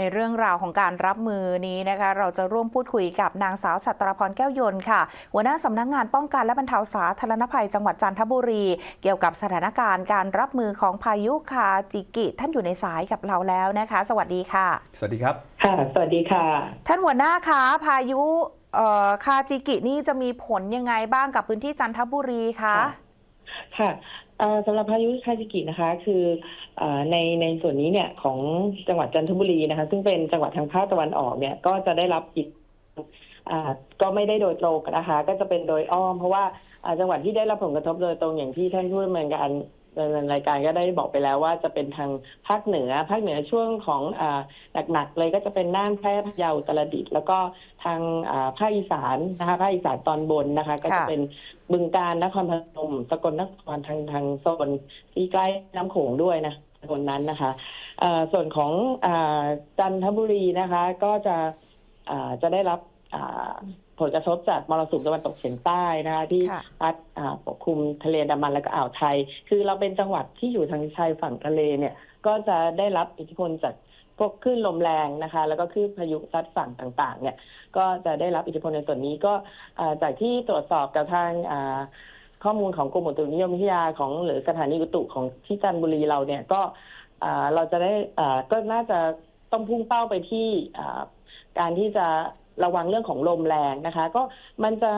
ในเรื่องราวของการรับมือนี้นะคะ เราจะร่วมพูดคุยกับนางสาวชัตรพรแก้วยนต์ค่ะ หัวหน้าสำนักงานป้องกันและบรรเทาสาธารณภัยจังหวัดจันทบุรี เกี่ยวกับสถานการณ์การรับมือของพายุคาจิกิ ท่านอยู่ในสายกับเราแล้วนะคะ สวัสดีค่ะ สวัสดีครับ ค่ะ สวัสดีค่ะ ท่านหัวหน้าคะพายุเอ่อคาจิกินี่จะมีผลยังไงบ้างกับพื้นที่จันทบุรีคะ ค่ะค่ะ เอ่อสำหรับพายุคาจิกินะคะ คือเออในในส่วนนี้เนี่ยของจังหวัดจันทบุรีนะคะ ซึ่งเป็นจังหวัดทางภาคตะวันออกเนี่ยก็จะได้รับอิทธิอ่าก็ไม่ได้โดยตรงนะคะ ก็จะเป็นโดยอ้อม เพราะว่าอ่าจังหวัดที่ได้รับผลกระทบโดยตรงอย่างที่ท่านผู้ดำเนินการ ดำเนินรายการก็ได้บอกไปแล้วว่าจะเป็นทางภาคเหนือ ภาคเหนือช่วงของอ่าหนักๆเลยก็จะเป็นน่านแพร่พะเยาอุตรดิตถ์แล้วก็ทางอ่าภาคอีสานนะคะภาคอีสานตอนบนนะคะ ก็จะค่ะเป็นบึงการนครพนมสกลนครทางทางโซนที่ใกล้น้ำโขงด้วยนะโซนนั้นนะคะเอ่อส่วนของอาจันทบุรีนะคะ ก็จะอ่าจะได้รับอ่า ผลกระทบจากมรสุมตะวันตกเฉียงใต้นะคะที่ค่ะพัดอ่าปกคลุมทะเลอันดามันและก็อ่าวไทย คือเราเป็นจังหวัดที่อยู่ทางชายฝั่งทะเลเนี่ย ก็จะได้รับอิทธิพลจากพวกคลื่นลมแรงนะคะ แล้วก็คลื่นพายุซัดฝั่งต่าง ๆ เนี่ย ก็จะได้รับอิทธิพลในส่วนนี้ก็อ่าจากที่ตรวจสอบกับทางอ่าข้อมูลของกรมอุตุนิยมวิทยาของหรือสถานีอุตุของที่จันทบุรีเราเนี่ยก็อ่าเราจะได้อ่าก็น่าจะต้องพุ่งเป้าไปที่อ่าการที่จะ ระวังเรื่องของลมแรงนะคะ ก็มันจะ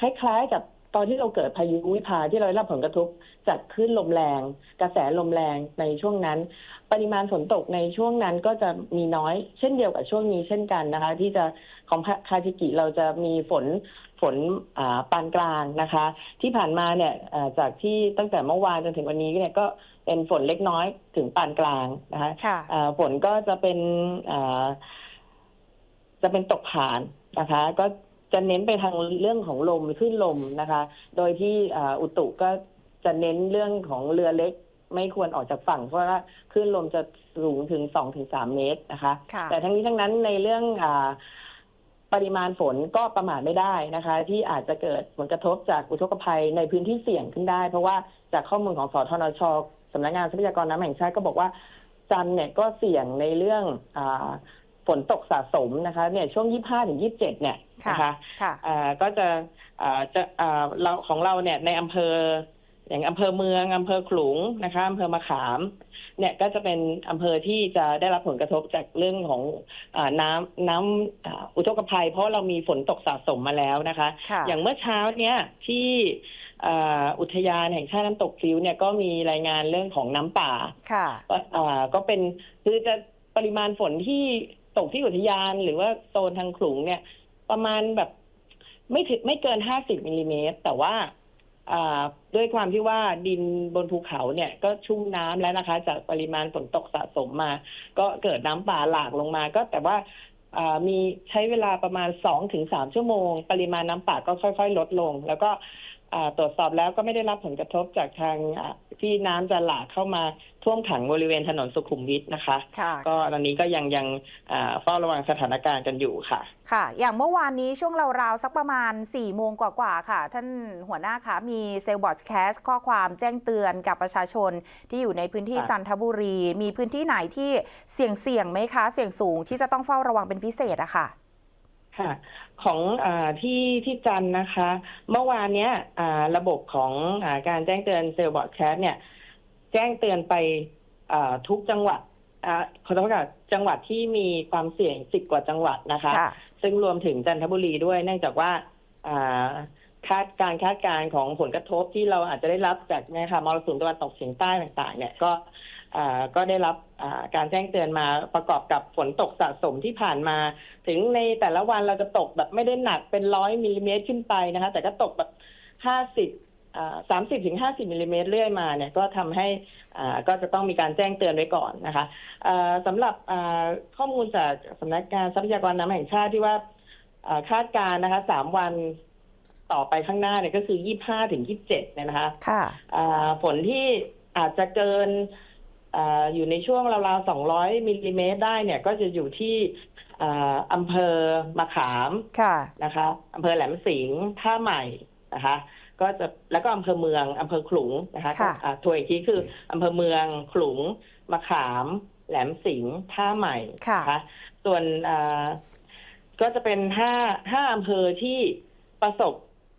คล้ายๆกับตอนที่เราเกิดพายุวิภาที่เราได้รับผลกระทบจากคลื่นลมแรง กระแสลมแรงในช่วงนั้น ปริมาณฝนตกในช่วงนั้นก็จะมีน้อยเช่นเดียวกับช่วงนี้เช่นกันนะคะ ที่จะของคาจิกิเราจะมีฝนฝนอ่าปานกลางนะคะ ที่ผ่านมาเนี่ยอ่าจากที่ตั้งแต่เมื่อวานจนถึงวันนี้เนี่ยก็เป็นฝนเล็กน้อยถึงปานกลางนะคะค่ะอ่าฝนก็จะเป็นอ่า จะเป็นตกผ่านนะคะ ก็จะเน้นไปทางเรื่องของลมขึ้นลมนะคะ โดยที่อ่าอุตุก็จะเน้นเรื่องของเรือเล็กไม่ควรออกจากฝั่งเพราะว่าคลื่นลมจะสูงถึงสองถึงสามเมตรนะคะค่ะแต่ทั้งนี้ทั้งนั้นในเรื่องอาปริมาณฝนก็ประมาทไม่ได้นะคะ ที่อาจจะเกิดผลกระทบจากอุทกภัยในพื้นที่เสี่ยงขึ้นได้ เพราะว่าจากข้อมูลของสทนชสำนักงานทรัพยากรน้ำแห่งชาติก็บอกว่าจันทร์เนี่ยก็เสี่ยงในเรื่องอา ฝนตกสะสมนะคะเนี่ยช่วง 25ถึง27 เนี่ยนะคะค่ะอ่าก็จะอ่าจะอ่าเราของเราเนี่ยในอำเภออย่างอำเภอเมืองอำเภอขลุงนะคะอำเภอมะขาม เนี่ยก็จะเป็นอำเภอที่จะได้รับผลกระทบจากเรื่องของอาน้ำน้ำอ่าอุทกภัย เพราะเรามีฝนตกสะสมมาแล้วนะคะค่ะอย่างเมื่อเช้าเนี่ยที่อ่าอุทยานแห่งชาติน้ำตกฟิวเนี่ยก็มีรายงานเรื่องของน้ำป่าค่ะก็อ่าก็เป็นคือจะปริมาณฝนที่ ตกที่อุทยานหรือว่าโซนทางขลุงเนี่ย ประมาณแบบไม่ถึงไม่เกินห้าสิบมิลลิเมตร แต่ว่าอ่าด้วยความที่ว่าดินบนภูเขาเนี่ยก็ชุ่มน้ำแล้วนะคะ จากปริมาณฝนตกสะสมมา ก็เกิดน้ำป่าหลากลงมา ก็แต่ว่ามีใช้เวลาประมาณสองถึงสามชั่วโมง ปริมาณน้ำป่าก็ค่อย ๆ ลดลง แล้วก็ ตรวจสอบแล้วก็ไม่ได้รับผลกระทบจากทางอ่าที่น้ำจะหลากเข้ามาท่วมขังบริเวณถนนสุขุมวิทนะคะค่ะก็ตอนนี้ก็ยังยังอ่าเฝ้าระวังสถานการณ์กันอยู่ค่ะ ค่ะ อย่างเมื่อวานนี้ช่วงราวๆ สักประมาณ4ี่โมงกว่าๆค่ะ ท่านหัวหน้าคะมีเซลบอร์ดแคสข้อความแจ้งเตือนกับประชาชนที่อยู่ในพื้นที่ครับจันทบุรี มีพื้นที่ไหนที่เสี่ยงเสี่ยงๆไหมคะ เสี่ยงสูงที่จะต้องเฝ้าระวังเป็นพิเศษอะค่ะ ค่ะ ของอาที่ที่จันทร์นะคะ เมื่อวานเนี้ยอ่าระบบของอาการแจ้งเตือนเซลล์บอร์ดแคสเนี่ย แจ้งเตือนไปอ่าทุกจังหวัดอ่าขอโทษค่ะจังหวัดที่มีความเสี่ยงสิบกว่าจังหวัดนะคะค่ะซึ่งรวมถึงจันทบุรีด้วยเนื่องจากว่าอ่าคาดการคาดการณ์ของผลกระทบที่เราอาจจะได้รับจากเนยคะมรสุมตะวันตกเฉียงใต้ต่าง ๆ เนี่ยก็อ่า ก็ได้รับอ่าการแจ้งเตือนมาประกอบกับฝนตกสะสมที่ผ่านมา ถึงในแต่ละวันเราจะตกแบบไม่ได้หนักเป็นร้อยมิลลิเมตรขึ้นไปนะคะ แต่ก็ตกแบบห้าสิบสามสิบถึงห้าสิบมิลลิเมตรเรื่อยมาเนี่ยก็ทำให้อ่าก็จะต้องมีการแจ้งเตือนไว้ก่อนนะคะอ่าสำหรับอ่าข้อมูลจากสำนักงานทรัพยากรน้ำแห่งชาติที่ว่าอ่าคาดการณ์นะคะสามวันต่อไปข้างหน้าเนี่ยก็คือยี่ห้าถึงยี่สิบเจ็ดเนี่ยนะคะค่ะอ่าฝนที่อาจจะเกิน อาอยู่ในช่วงราวๆ 200มิลลิเมตรได้เนี่ยก็จะอยู่ที่อ่าอำเภอมะขามค่ะนะคะอำเภอแหลมสิงห์ท่าใหม่นะคะ ก็จะแล้วก็อำเภอเมืองอำเภอขลุงนะคะค่ะอ่าทัวร์อีกทีคืออำเภอเมืองขลุงมะขามแหลมสิงห์ท่าใหม่ค่ะนส่วนอ่าก็จะเป็นห้าห้าอำเภอที่ประสบ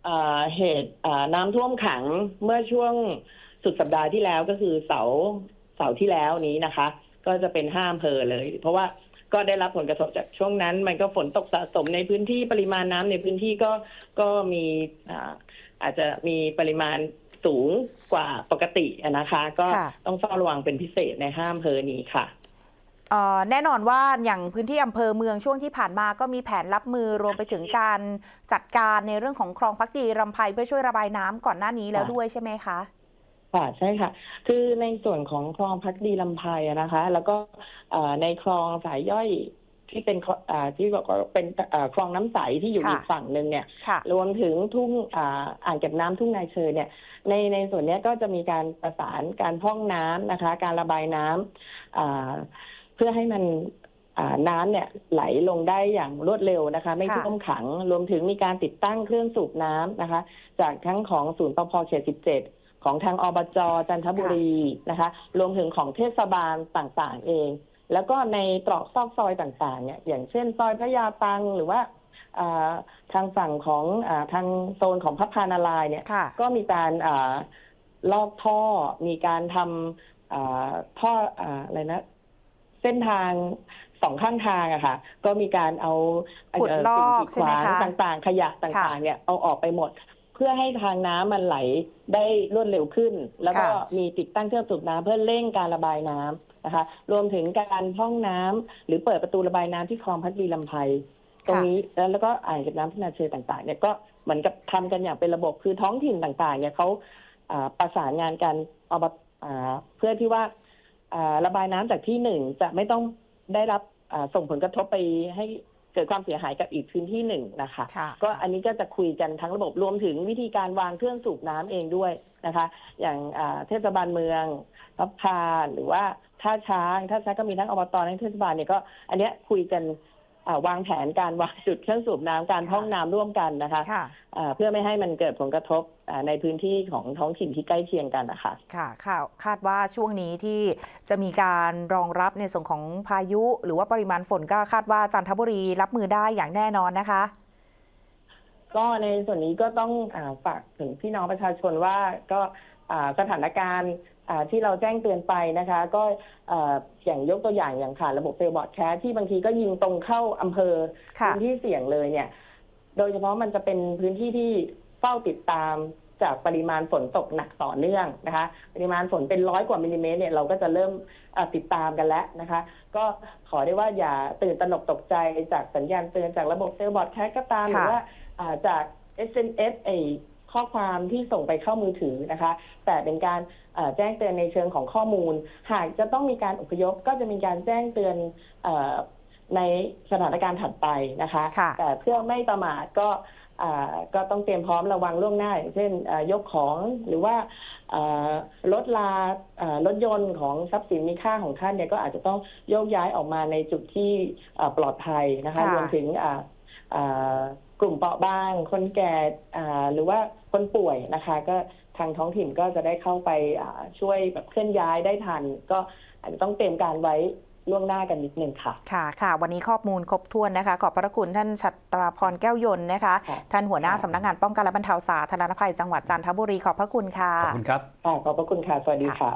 อ่าเหตุอ่าน้ำท่วมขังเมื่อช่วงสุดสัปดาห์ที่แล้วก็คือเสาร์ เสาร์ที่แล้วนี้นะคะ ก็จะเป็นห้าอำเภอเลย เพราะว่าก็ได้รับผลกระทบจากช่วงนั้น มันก็ฝนตกสะสมในพื้นที่ปริมาณน้ำในพื้นที่ก็ก็มีอ่าอาจจะมีปริมาณสูงกว่าปกติอะนะคะ ก็ค่ะต้องเฝ้าระวังเป็นพิเศษในห้าอำเภอนี้ค่ะเอ่อแน่นอนว่าอย่างพื้นที่อำเภอเมืองช่วงที่ผ่านมาก็มีแผนรับมือรวมไปถึงการจัดการในเรื่องของคลองพักดีรำไพเพื่อช่วยระบายน้ำก่อนหน้านี้แล้วค่ะด้วยใช่ไหมคะ ค่ะใช่ค่ะ คือในส่วนของคลองพักดีลำไพอะนะคะ แล้วก็เอ่อในคลองสายย่อยที่เป็นคลอ่าที่บอกว่าเป็นเอ่อคลองน้ำใสที่อยู่ค่ะอีกฝั่งหนึ่งเนี่ยค่ะรวมถึงทุ่งอ่าอ่างเก็บน้ำทุ่งนายเชยเนี่ย ในในส่วนเนี้ยก็จะมีการประสานการพร่องน้ำนะคะ การระบายน้ำอ่าเพื่อให้มันอ่าน้ำเนี่ยไหลลงได้อย่างรวดเร็วนะคะ ไม่ค่ะท่วมขัง รวมถึงมีการติดตั้งเครื่องสูบน้ำนะคะ จากทั้งของศูนย์ปพเขต 17 ของทางอบจจันทบุรีนะคะ รวมถึงของเทศบาลต่างๆเอง แล้วก็ในตรอกซอกซอยต่างๆเนี่ยอย่างเช่นซอยพระยาตังหรือว่าอ่าทางฝั่งของอาทางโซนของพระพานารายณ์เนี่ยค่ะก็มีการอาลอกท่อ มีการทำอ่าท่ออ่าอะไรนะ เส้นทางสองข้างทางอะค่ะ ก็มีการเอาขุดเอ่อลอกสิ่งกีดขวางใช่ไหมคะต่างๆ ขยะต่างค่ะๆเนี่ยเอาออกไปหมดเพื่อให้ทางน้ำมันไหลได้รวดเร็วขึ้น แล้วก็ค่ะมีติดตั้งเครื่องสูบน้ำเพื่อเร่งการระบายน้ำนะคะ รวมถึงการพร่องน้ำหรือเปิดประตูระบายน้ำที่คลองพัดวีลำไพตรงนี้แล้วแล้วก็อ่างเก็บน้ำที่นาเชยต่างๆเนี่ยก็เหมือนกับทำกันอย่างเป็นระบบคือท้องถิ่นต่างๆเนี่ยเขาอ่าประสานงานกันเอามาอ่าเพื่อที่ว่าอ่าระบายน้ำจากที่หนึ่งจะไม่ต้องได้รับอ่าส่งผลกระทบไปให้ เกิดความเสียหายกับอีกพื้นที่หนึ่งนะคะค่ะก็อันนี้ก็จะคุยกันทั้งระบบรวมถึงวิธีการวางเครื่องสูบน้ำเองด้วยนะคะ อย่างอ่าเทศบาลเมืองพับพาหรือว่าท่าช้างท่าช้างก็มีทั้งอบตทั้งเทศบาลเนี่ยก็ อันเนี้ยคุยกันอ่า วางแผนการวางจุดเครื่องสูบน้ำการค่ะพร่องน้ำร่วมกันนะคะค่ะอ่าเพื่อไม่ให้มันเกิดผลกระทบอ่าในพื้นที่ของท้องถิ่นที่ใกล้เคียงกันนะคะค่ะข่าวคาดว่าช่วงนี้ที่จะมีการรองรับในส่วนของพายุ หรือว่าปริมาณฝนก็คาดว่าจันทบุรีรับมือได้อย่างแน่นอนนะคะก็ในส่วนนี้ก็ต้องอาฝากถึงพี่น้องประชาชนว่าก็อ่าสถานการณ์อ่า ที่เราแจ้งเตือนไปนะคะ ก็เอ่ออย่างยกตัวอย่างอย่างผ่านระบบเฟลบอร์ดแคสที่บางทีก็ยิงตรงเข้าอำเภอค่ะพื้นที่เสี่ยงเลยเนี่ย โดยเฉพาะมันจะเป็นพื้นที่ที่เฝ้าติดตามจากปริมาณฝนตกหนักต่อเนื่องนะคะ ปริมาณฝนเป็นร้อยกว่ามิลลิเมตรเนี่ยเราก็จะเริ่มอ่าติดตามกันแล้วนะคะ ก็ขอได้ว่าอย่าตื่นตระหนกตกใจจากสัญญาณเตือนจากระบบเซลล์บอร์ดแคสก็ตามหรือค่ะว่าอ่าจาก SMS ไอ ข้อความที่ส่งไปเข้ามือถือนะคะ แต่เป็นการอ่าแจ้งเตือนในเชิงของข้อมูล หากจะต้องมีการอพยพก็จะมีการแจ้งเตือนเออในสถานการณ์ถัดไปนะคะค่ะแต่เพื่อไม่ประมาทก็อ่าก็ต้องเตรียมพร้อมระวังล่วงหน้าอย่างเช่นอ่ายกของหรือว่าอ่ารถลาอ่ารถยนต์ของทรัพย์สินมีค่าของท่านเนี่ยก็อาจจะต้องโยกย้ายออกมาในจุดที่อ่าปลอดภัยนะคะค่ะรวมถึงอ่าอ่ากลุ่มเปราะบาง คนแก่อ่าหรือว่า คนป่วยนะคะ ก็ทางท้องถิ่นก็จะได้เข้าไปอ่าช่วยแบบเคลื่อนย้ายได้ทัน ก็อาจจะต้องเตรียมการไว้ล่วงหน้ากันนิดนึงค่ะ ค่ะ ค่ะ วันนี้ข้อมูลครบถ้วนนะคะ ขอบพระคุณท่านชัตราพรแก้วยนต์นะคะค่ะท่านหัวหน้าค่ะสำนักงานป้องกันและบรรเทาสาธารณภัยจังหวัดจันทบุรี ขอบพระคุณค่ะ ขอบคุณครับค่ะขอบพระคุณค่ะ สวัสดีค่ะ